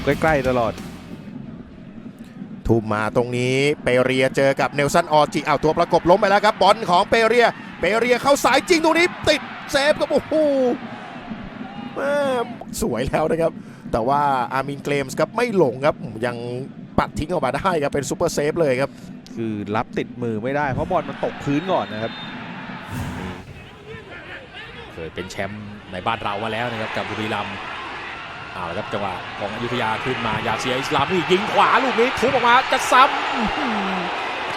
อยู่ใกล้ ๆ ตลอด ทุ่มมาตรงนี้เปเรียเจอกับเนลสันออจิเอาตัวประกบล้มไปแล้วครับบอลของเปเรีย เปเรียเข้าสายจริงตรงนี้ ติดเซฟครับโอ้โหแม่สวยแล้วนะครับ แต่ว่าอาร์มินเกรมส์ครับไม่หลงครับยังปัดทิ้งออกมาได้ครับเป็นซูเปอร์เซฟเลยครับ คือรับติดมือไม่ได้เพราะบอลมันตกพื้นก่อนนะครับเคยเป็นแชมป์ในบ้านเรามาแล้วนะครับกับบุรีรัมย์ เอาละครับจังหวะของอยุธยาขึ้นมายาเซียอิสลามนี่ยิงขวาลูกนี้ทุบออกมาจะซ้ำอื้อหือ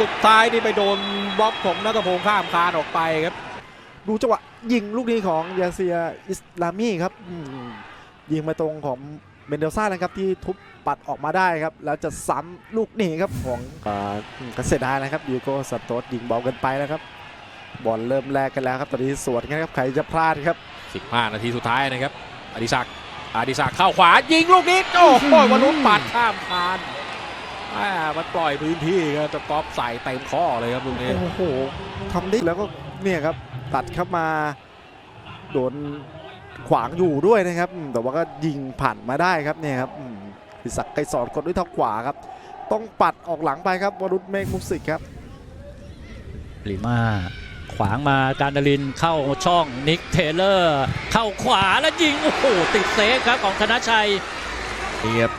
สุดท้ายนี่ไปโดนบล็อกของนัทพงษ์ข้ามคานออกไปครับ ดูจังหวะยิงลูกนี้ของยาเซียอิสลามีครับอืมยิงมาตรงของเมนเดลซ่านะครับที่ทุบปัดออกมาได้ครับ แล้วจะซ้ำลูกนี้ครับของอ่าเกษตรดายนะครับยูโกสโตสยิงเบาเกันไปแล้วครับบอลเริ่มแลกกันแล้วครับตอนนี้สวนกันครับใครจะพลาดครับ 15 นาทีสุดท้ายนะครับอดิศักดิ์ อดิศักดิ์เข้าขวายิงลูกนี้โอ้โหวรุษปัดข้ามคานอ่ามันปล่อยพื้นที่ครับจะก๊อปใส่เต็มข้อเลยครับลูกนี้โอ้โหทำได้แล้วก็เนี่ยครับตัดเข้ามาโดนขวางอยู่ด้วยนะครับอืมแต่ว่าก็ยิงผ่านมาได้ครับเนี่ยครับอืมพิศักดิ์ไกรสอนกดด้วยเท้าขวาครับ ต้องปัดออกหลังไปครับวรุษเมฆมุสิกครับลิมา ขวางมาการดารินเข้าช่องนิกเทเลอร์ เข้าขวาแล้วยิง โอ้โห ติดเซฟครับของธนชัยนี่ครับ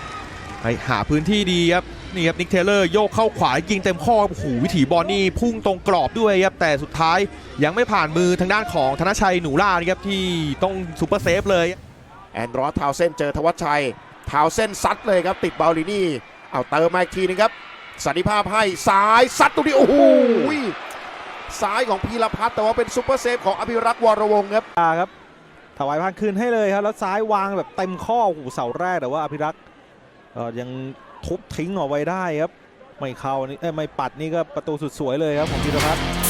ไปหาพื้นที่ดีครับนี่ครับนิกเทเลอร์โยกเข้าขวายิงเต็มข้อโอ้โหวิถีบอลนี่พุ่งตรงกรอบด้วยครับแต่สุดท้ายยังไม่ผ่านมือทางด้านของธนชัยหนูล่านะครับที่ต้องซูเปอร์เซฟเลย แอนดรอสทาวเซนเจอธวัชชัยทาวเซนซัดเลยครับติดบาลินี่เอาเติมมาอีกทีนึงครับสันนิภาพให้ซ้ายซัดตรงนี้โอ้โห ซ้ายของพีรพัฒน์แต่ว่าเป็นซุปเปอร์เซฟของอภิรักษ์วรวงศ์ครับครับถวายพานคืนให้เลยครับ แล้วซ้ายวางแบบเต็มข้อหูเสาแรกแต่ว่าอภิรักษ์ยังทุบทิ้งออกไว้ได้ครับ ไม่เข้านี่ไม่ปัดนี่ก็ประตูสุดสวยเลยครับของพีรพัฒน์